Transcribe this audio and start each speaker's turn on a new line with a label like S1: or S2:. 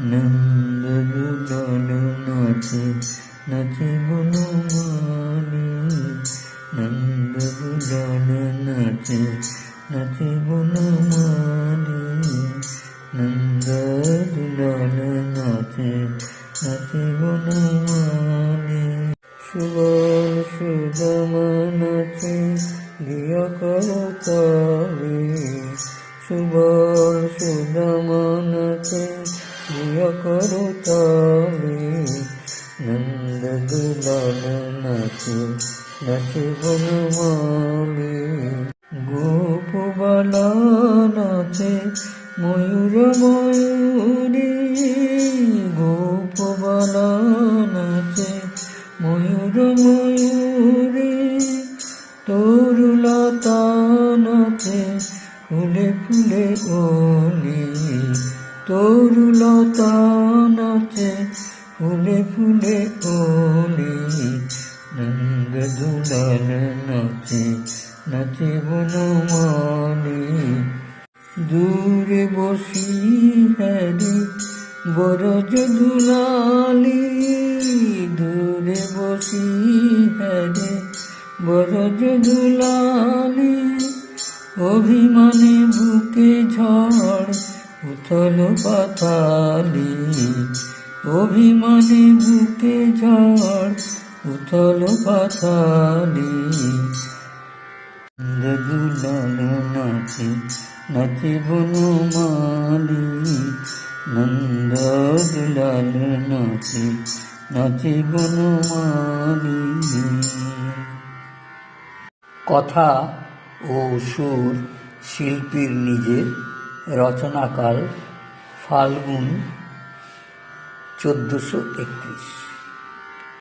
S1: নন্দ দুলাল নাচে নাচে বনমালী নন্দ দুলাল নাচে নাচে বনমালী নন্দ দুলাল নাচে নাচে বনমালী সুবল সুদামা নাচে গিয়া করতালি সুবল সুদামা নাচে গিয়া করতালি নন্দ দুলাল নাচে নাচে বনমালী গোপবালা নাচে, ময়ূর ময়ূরী। গোপবালা নাচে, ময়ূর ময়ূরী। তরুলতা নাচে, ফুলে ফুলে ওলি তরুলতা নাচে ফুলে ফুলে ওলি নন্দ দুলাল নাচে নাচে বনমালী। দূরে বসি হ্যারি বরজ দুলালি, দূরে বসি হ্যারে বরজ দুলালি। অভিমানে বুকে ঝড়, উথল পাতালি অভিমানে বুকে ঝড় উথল পাতালি। দুলাল নাচে নাচে বনমালী। নন্দ দুলাল নাচে নাচে বনমালী। কথা ও সুর শিল্পীর নিজের রচনাকাল, ফাল্গুন চোদ্দশো একত্রিশ।